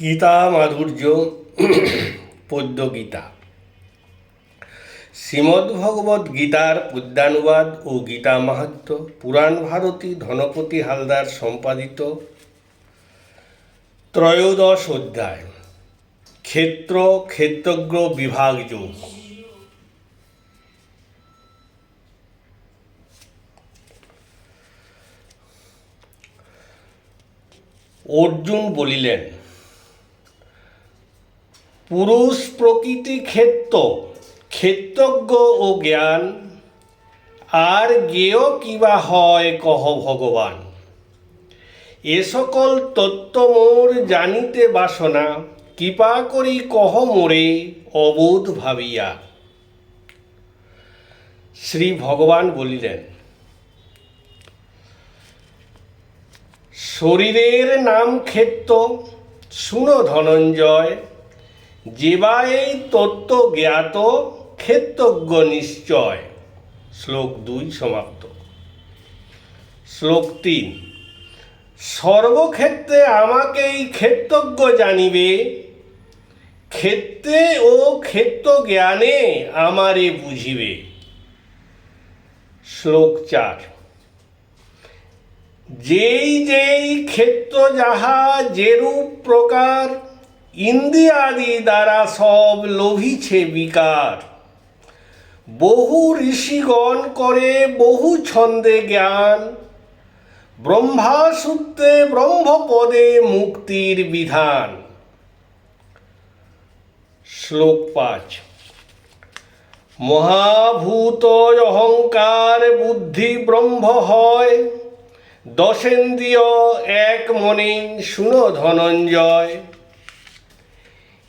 গীতা মাধুর্য, পদ্য গীতা। শ্রীমদ্ভগবদ্ গীতার পদ্যানুবাদ ও গীতা মাহাত্ম পুরাণ ভারতী ধনপতি হালদার সম্পাদিত। ত্রয়োদশ অধ্যায়, ক্ষেত্র ক্ষেত্রজ্ঞ বিভাগ যোগ। অর্জুন বলিলেন পুরুষ প্রকৃতি ক্ষেত্র, ক্ষেত্রজ্ঞ ও জ্ঞান, আর জ্ঞেয় কিবা হয় কহ ভগবান। এ সকল তত্ত্ব মোর জানিতে বাসনা, কৃপা করি কহ মোরে অবোধ ভাবিয়া। শ্রী ভগবান বলিলেন, শরীরের নাম ক্ষেত্র, শুনো ধনঞ্জয় যেবা এই তত্ত্ব জ্ঞাত, ক্ষেত্রজ্ঞ নিশ্চয়। শ্লোক দুই সমাপ্ত। শ্লোক তিন। সর্বক্ষেত্রে আমাকেই ক্ষেত্রজ্ঞ জানিবে। ক্ষেত্রে ও ক্ষেত্র জ্ঞানে আমারে বুঝিবে। শ্লোক চার। যেই যেই ক্ষেত্র যাহা যেরূপ প্রকার ইন্দ্রিয়াদি দ্বারা সব লোভিছে বিকার। বহু ঋষিগণ করে বহু ছন্দে জ্ঞান। ব্রহ্মাসূত্রে ব্রহ্মপদে মুক্তির বিধান। শ্লোক পাঁচ। মহাভূত অহংকার বুদ্ধি ব্রহ্ম হয়। দশেন্দ্রিয় এক মনে শুনো ধনঞ্জয়।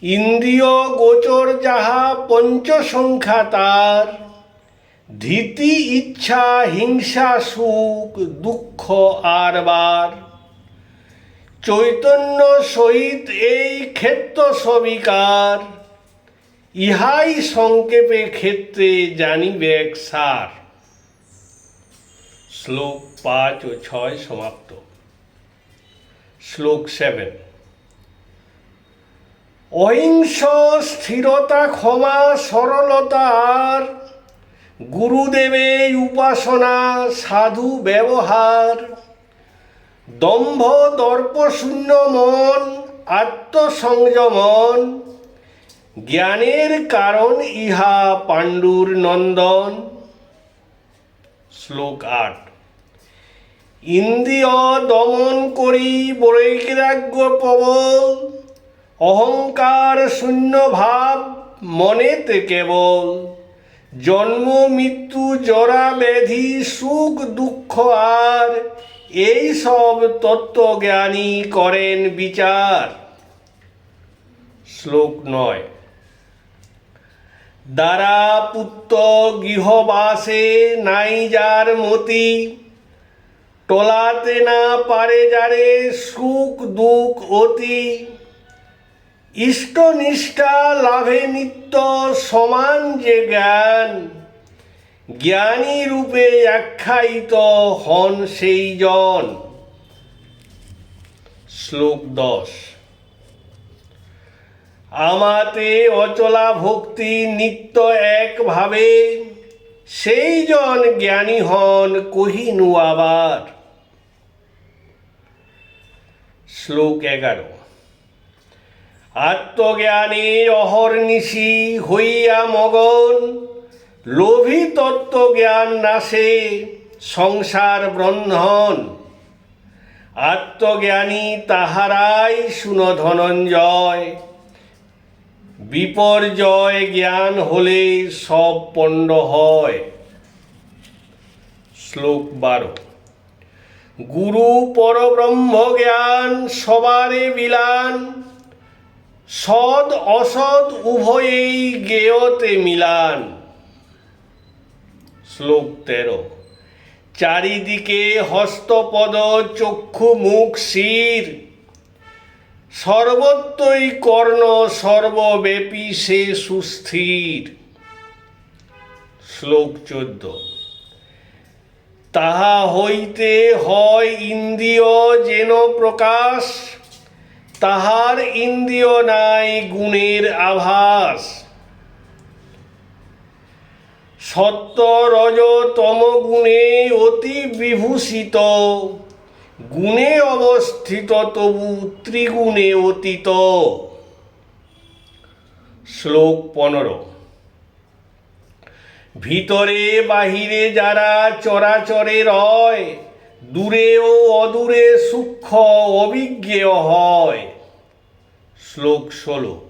ইন্দ্রিয় গোচর যাহা পঞ্চসংখ্যা তার, ধীতি, ইচ্ছা, হিংসা, সুখ, দুঃখ আর বার। চৈতন্য সহিত এই ক্ষেত্র সবিকার, ইহাই সংক্ষেপে ক্ষেত্রে জানিবেক সার। শ্লোক পাঁচ ও ছয় সমাপ্ত। শ্লোক সেভেন। অহিংস স্থিরতা, ক্ষমা সরলতার গুরুদেবে উপাসনা, সাধু ব্যবহার। দম্ভ, দর্পশূন্য মন, আত্মসংযমন। জ্ঞানের কারণ ইহা পাণ্ডুর নন্দন। শ্লোক আট। ইন্দ্রিয় দমন করি বৈরাগ্য প্রবল। অহংকার শূন্য ভাব মনেতে কেবল। জন্ম, মৃত্যু, জরা ব্যাধি সুখ, দুঃখ আর এই সব তত্ত্বজ্ঞানী করেন বিচার। শ্লোক নয়। দ্বারা পুত্র গৃহবাসে নাই যার মতি। টলাতে না পারে যারে সুখ দুঃখ অতি। ইষ্টনিষ্ঠা লাভে নিত্য সমান যে জ্ঞান, জ্ঞানী রূপে আখ্যায়িত হন সেই জন। শ্লোক দশ। আমাতে অচলা ভক্তি নিত্য একভাবে, সেই জন জ্ঞানী হন কহিনু আবার। শ্লোক এগারো। আত্মজ্ঞানে অহর্নিশি হইয়া মগন, লোভী তত্ত্বজ্ঞান নাশে সংসার ব্রন্ধন আত্মজ্ঞানী তাহারাই শুন ধনঞ্জয় বিপর্যয় জ্ঞান হলে সব পণ্ড হয়। শ্লোক বারো। গুরু পরব্রহ্ম জ্ঞান সবারে বিলান সদ অসৎ উভয়েই জ্ঞেয়তে মিলান। শ্লোক তেরো। চারিদিকে হস্তপদ, চক্ষু, মুখ, শির। সর্বত্রই কর্ণ, সর্বব্যাপী সে সুস্থির। শ্লোক চোদ্দ। তাহা হইতে হয় ইন্দ্রিয় যেন প্রকাশ। তাহার ইন্দ্রিয় নাই গুণের আভাস। সত্য রজ তম গুণে অতি বিভূষিত, গুণে অবস্থিত তবু ত্রিগুণে অতীত। শ্লোক পনেরো। ভিতরে বাহিরে যারা চরাচরে রয় দূরে ও অদূরে সূক্ষ্ম অভিজ্ঞেয় হয় শ্লোক ষোলো।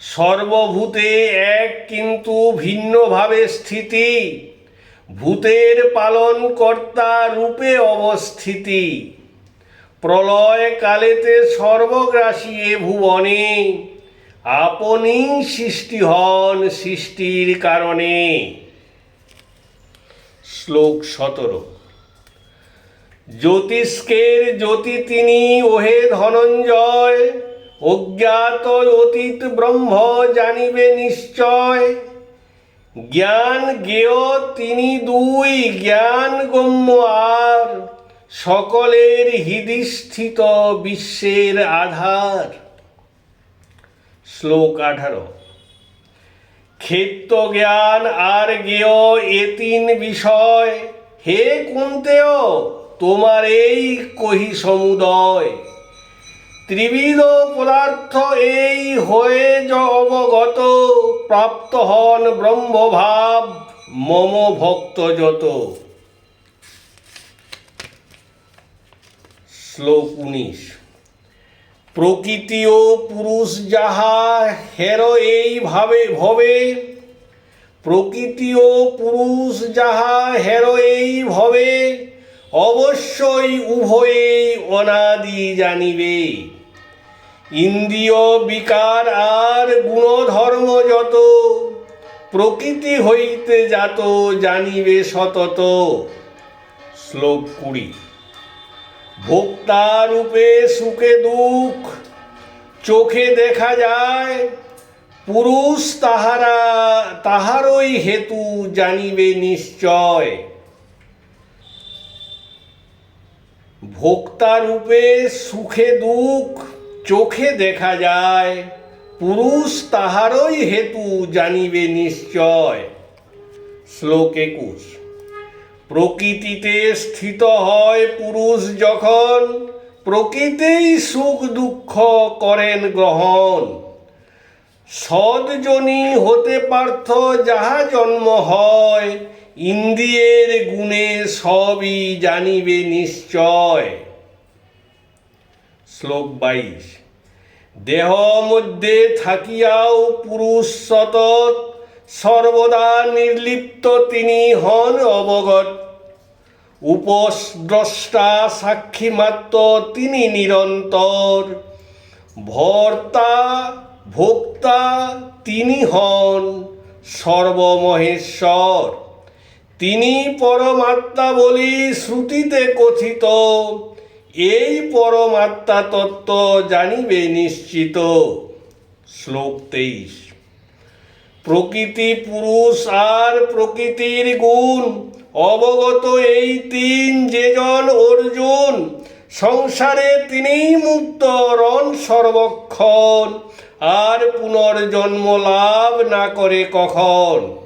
সর্বভূতে এক কিন্তু ভিন্নভাবে স্থিতি, ভূতের পালন কর্তা রূপে অবস্থিতি। প্রলয় কালেতে সর্বগ্রাসী এ ভুবনে, আপনি সৃষ্টি হন সৃষ্টির কারণে। শ্লোক সতেরো। জ্যোতিষ্কের জ্যোতি তিনি, ওহে ধনঞ্জয়। অজ্ঞাত অতীত ব্রহ্ম জানিবে নিশ্চয়। জ্ঞান জ্ঞেয় তিনি দুই, জ্ঞান গম্য আর। সকলের হৃদিস্থিত বিশ্বের আধার। শ্লোক আঠারো। ক্ষেত্র জ্ঞান আর জ্ঞেয় এ তিন বিষয়। হে কুন্তেয় তোমার এই কহি সমুদয়। ত্রিবিধ পদার্থ এই হয়ে য অবগত, প্রাপ্ত হন ব্রহ্মভাব মম ভক্ত যত। শ্লোক উনিশ। প্রকৃতি ও পুরুষ যাহা হের এইভাবে ভবে প্রকৃতি ও পুরুষ যাহা হের এই ভবে অবশ্যই উভয়েই অনাদি জানিবে। ইন্দ্রিয় বিকার আর গুণধর্ম যত, প্রকৃতি হইতে যাত জানিবে সতত। শ্লোক কুড়ি। ভোক্তারূপে সুখে দুঃখ, চোখে দেখা যায়, পুরুষ তাহারা, তাহারই হেতু জানিবে নিশ্চয়। ভোক্তারূপে সুখে দুঃখ চোখে দেখা যায়, পুরুষ তাহারই হেতু জানিবে নিশ্চয়। শ্লোক একুশ। প্রকৃতিতে স্থিত হয় পুরুষ যখন প্রকৃতেই সুখ দুঃখ করেন গ্রহণ। সদজনী হতে পার্থ যাহা জন্ম হয় ইন্দ্রিয়ের গুণে সবই জানিবে নিশ্চয়। শ্লোক বাইশ। দেহ মধ্যে থাকিয়াও পুরুষ সতত, সর্বদা নির্লিপ্ত তিনি হন অবগত। উপদ্রষ্টা সাক্ষী মাত্র তিনি নিরন্তর। ভর্তা, ভোক্তা তিনি হন সর্বমহেশ্বর। তিনি পরমাত্মা বলি শ্রুতিতে কথিত। এই পরমাত্মা তত্ত্ব জানিবে নিশ্চিত। শ্লোক তেইশ। প্রকৃতি পুরুষ আর প্রকৃতির গুণ, অবগত এই তিন যেজন অর্জুন, সংসারে তিনিই মুক্ত, রণ সর্বক্ষণ, আর পুনর্জন্ম লাভ না করে কখন?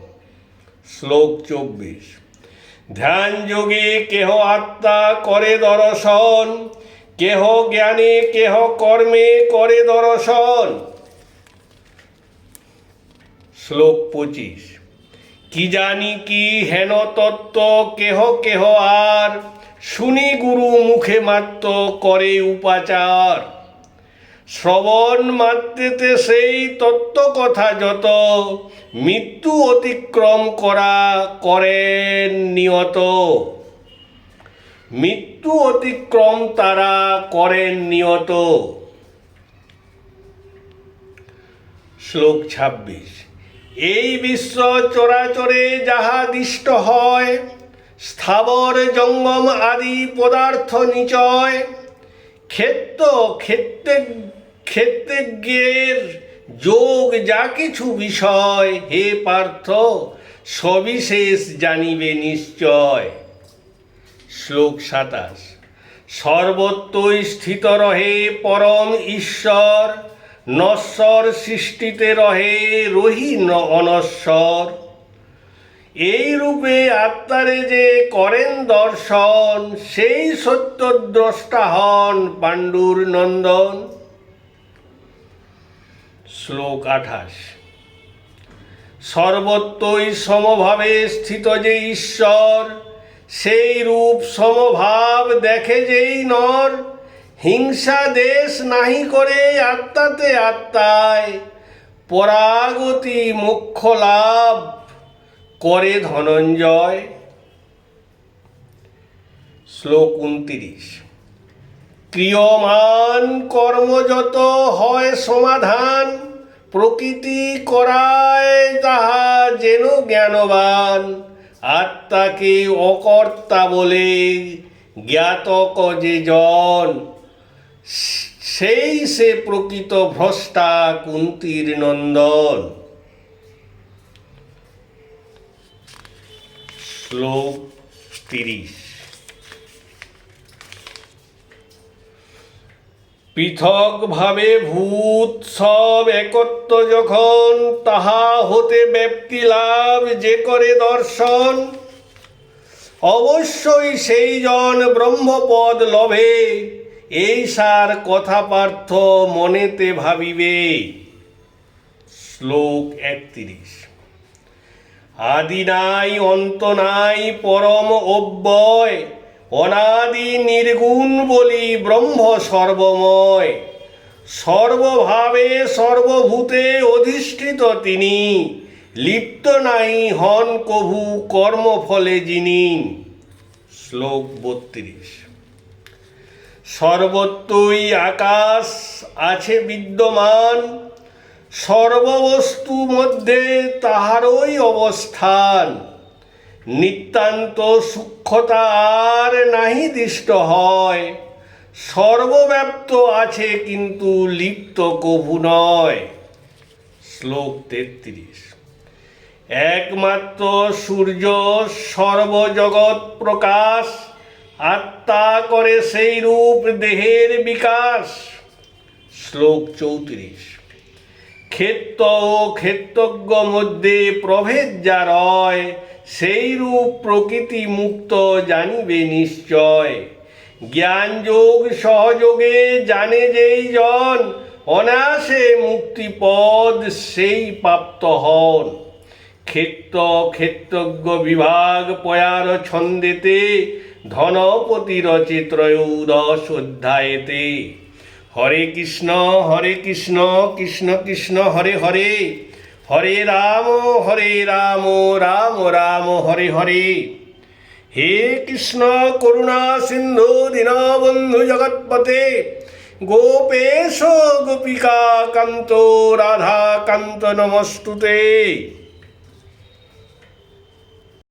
শ্লোক চব্বিশ। ধ্যান যোগে কেহ আত্মা করে দর্শন, কেহ জ্ঞানে, কেহ কর্মে করে দর্শন। শ্লোক পঁচিশ। কি জানি কি হেন তত্ত্ব, কেহ কেহ আর, শুনি গুরু মুখে মাত্র করে উপাচার। শ্রবণ মাত্রেতে সেই তত্ত্ব কথা যত মৃত্যু অতিক্রম করা করেন নিয়ত। মৃত্যু অতিক্রম তারা করেন নিয়ত। শ্লোক ছাব্বিশ। এই বিশ্ব চরাচরে যাহা দিষ্ট হয়, স্থাবর জঙ্গম আদি পদার্থ নিচয়, ক্ষেত্র ক্ষেত্রে ক্ষেত্রজ্ঞের যোগ যা কিছু বিষয়, হে পার্থ, সবিশেষ জানিবে নিশ্চয়। শ্লোক সাতাশ। সর্বত্রই স্থিত রহে পরম ঈশ্বর, নশ্বর সৃষ্টিতে রহে রহি অনশ্বর। এই রূপে আত্মারে যে করেন দর্শন, সেই সত্যদ্রষ্টা হন পাণ্ডুর নন্দন। শ্লোক আঠাশ। সর্বত্রই সমভাবে স্থিত যে ঈশ্বর, সেই রূপ সমভাব দেখে যেই নর, হিংসা দেশ নাহি করে আত্মাতে আত্মায়, পরাগতি মুখ্য লাভ করে ধনঞ্জয়। শ্লোক উনতিরিশ। ক্রিয়মান কর্ম যত হয় সমাধান, প্রকৃতি করায় তাহা যেন জ্ঞানবান। আত্মাকে অকর্তা বলে জ্ঞাতক যে জন, সেই সে প্রকৃত ভ্রষ্টা কুন্তির নন্দন। শ্লোক তিরিশ। পৃথকভাবে ভূত সব একত্র যখন তাহা হতে ব্যক্তি লাভ যে করে দর্শন, অবশ্যই সেই জন ব্রহ্মপদ লভে, এই সার কথা পার্থ মনেতে ভাবিবে। শ্লোক একত্রিশ। আদি নাই, অন্ত নাই, পরম অব্যয় অনাদি নির্গুণ বলি ব্রহ্ম সর্বময়। সর্বভাবে সর্বভূতে অধিষ্ঠিত তিনি। লিপ্ত নাই হন কভু কর্মফলে যিনি। শ্লোক বত্রিশ। সর্বত্রই আকাশ আছে বিদ্যমান। সর্ববস্তু মধ্যে তাহারই অবস্থান। নিতান্ত আর নাহি দৃষ্ট হয়। সর্বব্যাপ্ত আছে কিন্তু লিপ্ত কভু নয়। শ্লোক তেত্রিশ। একমাত্র সূর্য সর্বজগৎ প্রকাশ, আত্মা করে সেই রূপ দেহের বিকাশ। শ্লোক চৌত্রিশ। ক্ষেত্র ও ক্ষেত্রজ্ঞ মধ্যে প্রভেদ যা রয় সেই রূপ প্রকৃতি মুক্ত জানিবে নিশ্চয়। জ্ঞানযোগ সহযোগে জানে যেই জন, অনায়াসে মুক্তিপদ সেই প্রাপ্ত হন। ক্ষেত্র ক্ষেত্রজ্ঞ বিভাগ পয়ার ছন্দেতে, ধনপতি রচে ত্রয়োদশ অধ্যায়েতে। হরে কৃষ্ণ হরে কৃষ্ণ কৃষ্ণ কৃষ্ণ, হরে হরে। হরে রাম হরে রাম রাম রাম, হরে হরে। হে কৃষ্ণ করুণা সিন্ধু দীনবন্ধু জগৎপতে গোপেশ গোপিকা কান্ত রাধা কান্ত নমস্তুতে।